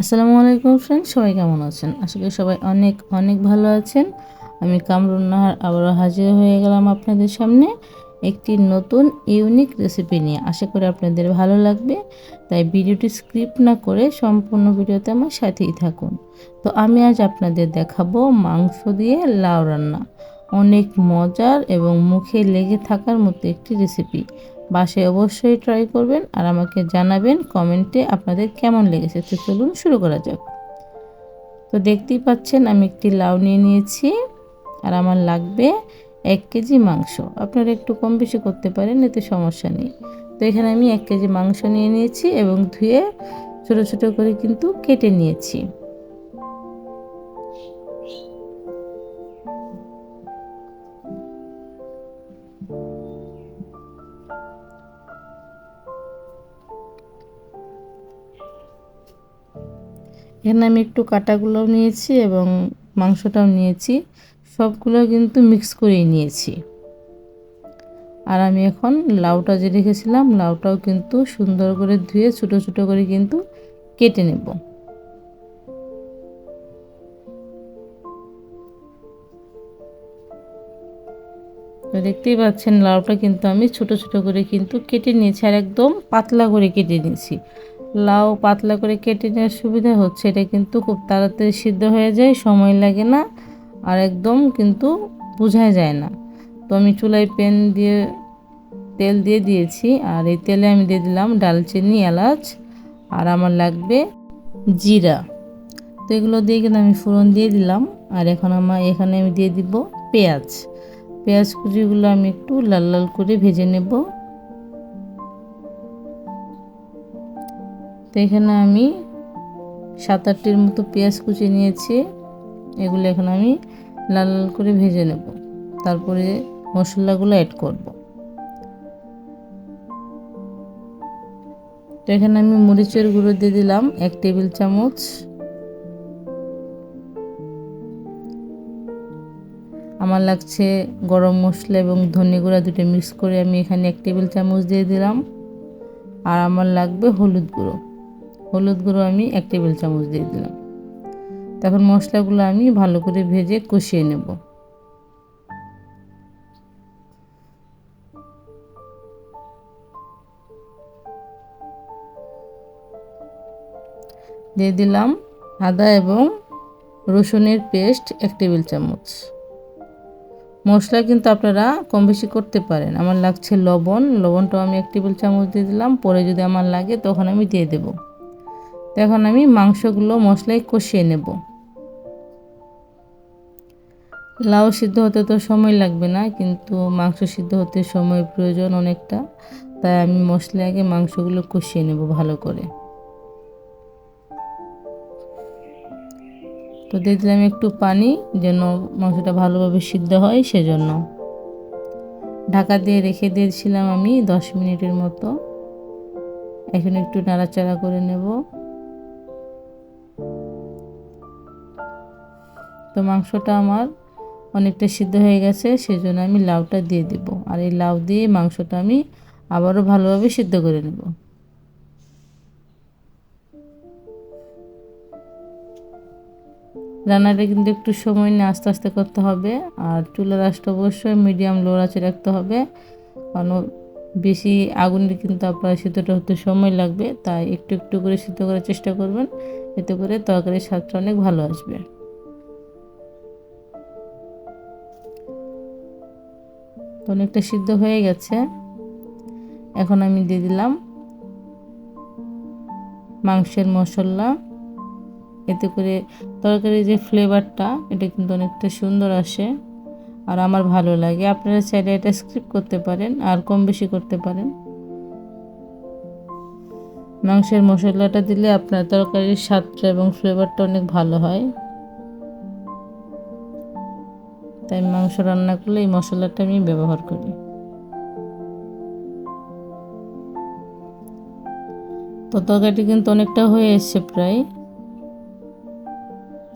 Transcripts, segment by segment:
আসসালামু আলাইকুম ফ্রেন্ড সবাই কেমন আছেন? করি সবাই অনেক অনেক ভালো আছেন। আমি কামরুন নাহার আবারও হাজির হয়ে গেলাম আপনাদের সামনে একটি নতুন ইউনিক রেসিপি নিয়ে। আশা করি আপনাদের ভালো লাগবে, তাই ভিডিওটি স্ক্রিপ্ট না করে সম্পূর্ণ ভিডিওতে আমার সাথেই থাকুন। তো আমি আজ আপনাদের দেখাবো মাংস দিয়ে লাউ রান্না। অনেক মজার এবং মুখে লেগে থাকার মতো একটি রেসিপি বাসায় অবশ্যই ট্রাই করবেন আর আমাকে জানাবেন কমেন্টে আপনাদের কেমন লেগেছে। তো চলুন শুরু করা যাক। তো দেখতেই পাচ্ছেন আমি একটি লাউ নিয়ে নিয়েছি আর আমার লাগবে এক কেজি মাংস। আপনারা একটু কম বেশি করতে পারেন, এতে সমস্যা নেই। তো এখানে আমি এক কেজি মাংস নিয়ে নিয়েছি এবং ধুয়ে ছোটো ছোটো করে কিন্তু কেটে নিয়েছি। এখানে আমি একটু কাটাগুলোও নিয়েছি এবং মাংসটাও নিয়েছি। সবগুলো কিন্তু মিক্স করেই নিয়েছি। আর আমি এখন লাউটা যে রেখেছিলাম, লাউটাও কিন্তু সুন্দর করে ধুয়ে ছোটো ছোটো করে কিন্তু কেটে নেব। দেখতেই পাচ্ছেন, লাউটা কিন্তু আমি ছোট ছোট করে কিন্তু কেটে নিয়েছি আর একদম পাতলা করে কেটে নিয়েছি। লাউ পাতলা করে কেটে নেওয়ার সুবিধা হচ্ছে। এটা কিন্তু খুব তাড়াতাড়ি সিদ্ধ হয়ে যায়, সময় লাগে না আর একদম কিন্তু বোঝা যায় না। তো আমি চুলায় প্যান দিয়ে তেল দিয়ে দিয়েছি আর এই তেলে আমি দিয়ে দিলাম ডালচিনি, এলাচ আর আমার লাগবে জিরা। তো এগুলো দিয়ে কিন্তু আমি ফোড়ন দিয়ে দিলাম আর এখন আমার এখানে আমি দিয়ে দিব পেঁয়াজ। পেঁয়াজ কুচিগুলো আমি একটু লাল লাল করে ভেজে নেব। তো এখানে আমি সাত আটটির মতো পেঁয়াজ কুচি নিয়েছি। এগুলো এখন আমি লাল লাল করে ভেজে নেব। তারপরে মশলাগুলো অ্যাড করব। তো এখানে আমি মরিচের গুঁড়ো দিয়ে দিলাম এক টেবিল চামচ। আমার লাগছে গরম মশলা এবং ধনে গুঁড়া দুটো মিক্স করে আমি এখানে এক টেবিল চামচ দিয়ে দিলাম। আর আমার লাগবে হলুদ গুঁড়ো। হলুদ গুঁড়ো আমি এক টেবিল চামচ দিয়ে দিলাম। তখন মশলাগুলো আমি ভালো করে ভেজে কষিয়ে নেব। দিয়ে দিলাম আদা এবং রসুনের পেস্ট এক টেবিল চামচ। মশলা কিন্তু আপনারা কম বেশি করতে পারেন। আমার লাগছে লবণ। লবণটাও আমি এক টেবিল চামচ দিয়ে দিলাম। পরে যদি আমার লাগে তখন আমি দিয়ে দেব। এখন আমি মাংসগুলো মশলায় কষিয়ে নেব। লাউ সিদ্ধ হতে তো সময় লাগবে না, কিন্তু মাংস সিদ্ধ হতে সময় প্রয়োজন অনেকটা, তাই আমি মশলা আগে মাংসগুলো কষিয়ে নেব ভালো করে। তো দিয়ে একটু পানি, যেন মাংসটা ভালোভাবে সিদ্ধ হয় সেজন্য। ঢাকা দিয়ে রেখে দিয়েছিলাম আমি দশ মিনিটের মতো। এখন একটু নাড়াচাড়া করে নেব। তো মাংসটা আমার অনেকটা সিদ্ধ হয়ে গেছে, সেজন্য আমি লাউটা দিয়ে দেব। আর এই লাউ দিয়ে মাংসটা আমি আবারও ভালোভাবে সিদ্ধ করে নেব। রান্নাটা কিন্তু একটু সময় নিয়ে আস্তে আস্তে করতে হবে, আর চুলার আঁচটা অবশ্যই মিডিয়াম লো আঁচে রাখতে হবে। কারণ বেশি আগুনে কিন্তু আপনার সিদ্ধটা হতে সময় লাগবে, তাই একটু একটু করে সিদ্ধ করার চেষ্টা করবেন, এতে করে তরকারির স্বাদটা অনেক ভালো আসবে। অনেকটা সিদ্ধ হয়ে গেছে। এখন আমি দিয়ে দিলাম মাংসের মশলা। এতে করে তরকারির যে ফ্লেভারটা, এটা কিন্তু অনেকটা সুন্দর আসে আর আমার ভালো লাগে। আপনারা চাইলে এটা স্ক্রিপ করতে পারেন আর কম বেশি করতে পারেন। মাংসের মশলাটা দিলে আপনার তরকারির স্বাদটা এবং ফ্লেভারটা অনেক ভালো হয়। তাই মাংস রান্না করলে এই মশলাটা আমি ব্যবহার করি। তো তরকারিটি কিন্তু অনেকটা হয়ে এসছে প্রায়।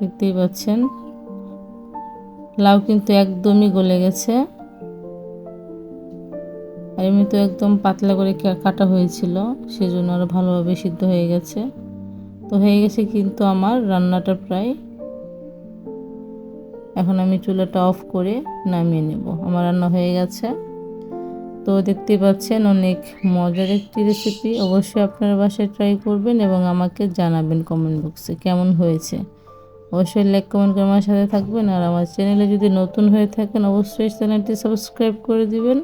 দেখতেই পাচ্ছেন। লাউ কিন্তু একদমই গলে গেছে। আর এমনি তো একদম পাতলা করে কাটা হয়েছিল, সেজন্য আরও ভালোভাবে সিদ্ধ হয়ে গেছে। তো হয়ে গেছে কিন্তু আমার রান্নাটা প্রায় এখন আমি চুলাটা অফ করে নামিয়ে নেব। আমার রান্না হয়ে গেছে। তো দেখতে পাচ্ছেন অনেক মজার একটি রেসিপি অবশ্যই আপনারা বাসায় ট্রাই করবেন এবং আমাকে জানাবেন কমেন্ট বক্সে কেমন হয়েছে। অবশ্যই লাইক কমেন্ট করে আমার সাথে থাকবেন। আর আমার চ্যানেলে যদি নতুন হয়ে থাকেন, অবশ্যই চ্যানেলটি সাবস্ক্রাইব করে দিবেন।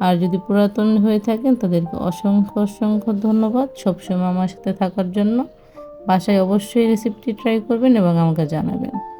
আর যদি পুরাতন হয়ে থাকেন, তাদেরকে অসংখ্য অসংখ্য ধন্যবাদ। সবসময় আমার সাথে থাকার জন্য। বাসায় অবশ্যই রেসিপিটি ট্রাই করবেন এবং আমাকে জানাবেন।